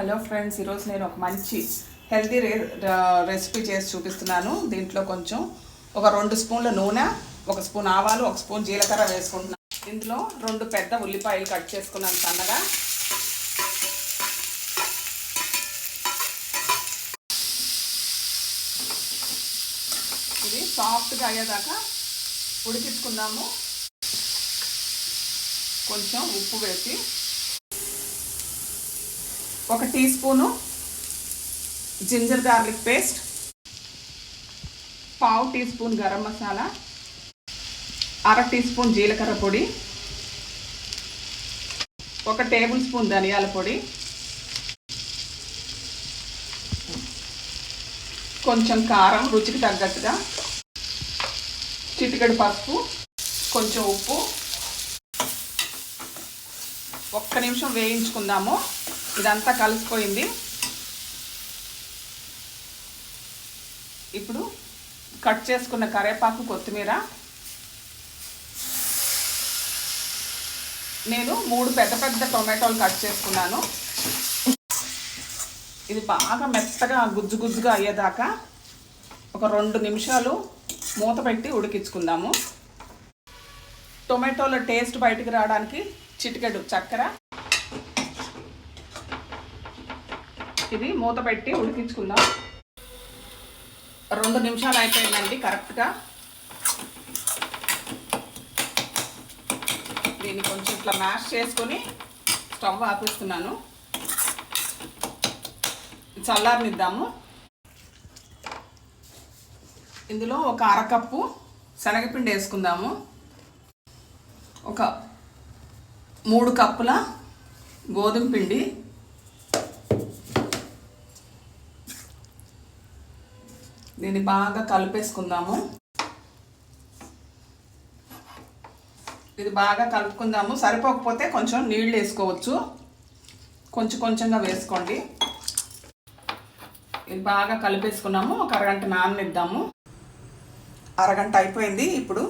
Hello friends ఈరోజు నేను ఒక మంచి హెల్తీ రే రెసిపీ చేసి చూపిస్తున్నాను. దీంట్లో కొంచెం ఒక రెండు స్పూన్ల నూనె ఒక స్పూన్ ఆవాలు ఒక స్పూన్ జీలకర్ర వేసుకుంటున్నాను ఇందులో రెండు పెద్ద ఉల్లిపాయలు కట్ చేసుకున్నాను సన్నగా. ఇది సాఫ్ట్గా అయ్యేదాకా ఉడికించుకుందాము. కొంచెం ఉప్పు వేసి ఒక teaspoon ginger garlic paste పావు టీ స్పూన్ గరం మసాలా అర టీ స్పూన్ జీలకర్ర పొడి ఒక టేబుల్ స్పూన్ ధనియాల పొడి కొంచెం కారం రుచికి తగ్గట్టుగా చిటికెడు పసుపు కొంచెం ఉప్పు ఒక్క నిమిషం వేయించుకుందాము. ఇదంతా కలిసిపోయింది. ఇప్పుడు కట్ చేసుకున్న కరేపాకు కొత్తిమీర. నేను మూడు పెద్ద పెద్ద టొమాటోలు కట్ చేసుకున్నాను. ఇది బాగా మెత్తగా గుజ్జు గుజ్జుగా అయ్యేదాకా ఒక రెండు నిమిషాలు మూత పెట్టి ఉడికించుకుందాము. టొమాటోల టేస్ట్ బయటకు రావడానికి చిటికెడు చక్కెర. ఇది మూత పెట్టి ఉడికించుకుందాం. రెండు నిమిషాలు అయిపోయిందండి కరెక్ట్గా దీన్ని కొంచెం ఇట్లా మ్యాష్ చేసుకొని స్టవ్ ఆపిస్తున్నాను. చల్లారనిద్దాము. ఇందులో ఒక అరకప్పు శనగపిండి వేసుకుందాము. ఒక మూడు కప్పుల గోధుమ పిండి దీన్ని బాగా కలిపేసుకుందాము. ఇది బాగా కలుపుకుందాము. సరిపోకపోతే కొంచెం నీళ్ళు వేసుకోవచ్చు. కొంచెం కొంచెంగా వేసుకోండి. ఇది బాగా కలిపేసుకున్నాము. ఒక అరగంట నాననిద్దాము. అరగంట అయిపోయింది. ఇప్పుడు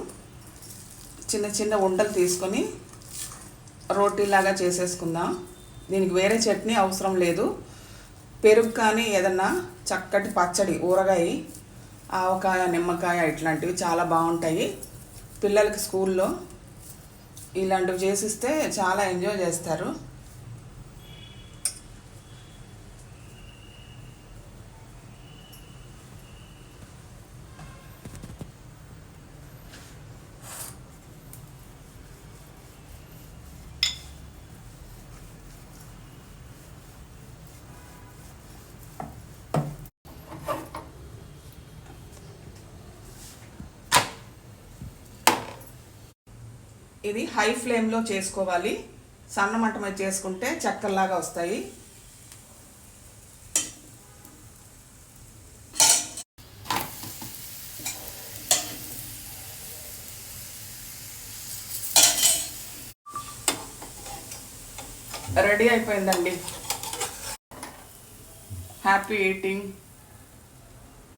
చిన్న చిన్న ఉండలు తీసుకొని రోటీలాగా చేసేసుకుందాం. దీనికి వేరే చట్నీ అవసరం లేదు. పెరుగు కానీ ఏదన్నా చక్కటి పచ్చడి ఊరగాయ ఆవకాయ నిమ్మకాయ ఇట్లాంటివి చాలా బాగుంటాయి. పిల్లలకి స్కూల్లో ఇలాంటివి చేసిస్తే చాలా ఎంజాయ్ చేస్తారు. ఇది హై ఫ్లేమ్లో చేసుకోవాలి. సన్న మంట మీద చేసుకుంటే చక్కల్లాగా వస్తాయి. రెడీ అయిపోయిందండి. Happy eating.